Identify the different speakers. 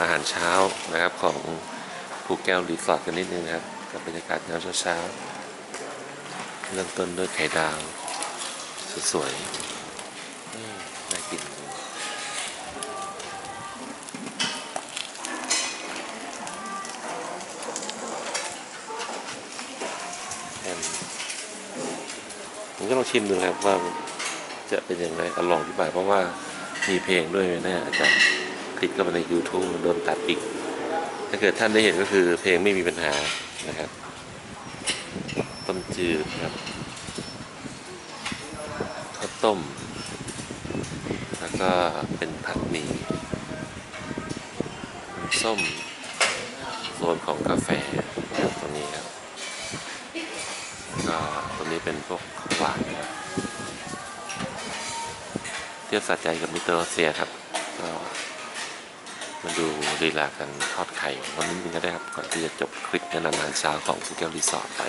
Speaker 1: อาหารเช้านะครับของภูแก้วรีสอร์ทกันนิดนึงนะครับ กับบรรยากาศยามเช้าๆเริ่มต้นด้วยไข่ดาวสวยๆน่ากินแอมผมก็ลองชิมดูครับว่าจะเป็นยังไงเอาลองที่บ่ายเพราะว่ามีเพลงด้วยนะอาจารย์ คลิกเข้าไปใน YouTube มันโดนตัดอีก ถ้าเกิดท่านได้เห็นก็คือเพลงไม่มีปัญหานะครับ ต้มจืดครับข้าวต้ม แล้วก็เป็นผัดหมี่น้ำส้มโซนของกาแฟตรงนี้ครับก็ตรงนี้เป็นพวกของหวานนะครับเที่ยวสะใจกับมิเตอร์รัสเซียครับก็ มาดูลีลากันทอดไข่วันนี้นึงก็ได้ครับก่อนที่จะจบคลิปแนะนำอานเช้าของภูเก็ตรีสอร์ทไป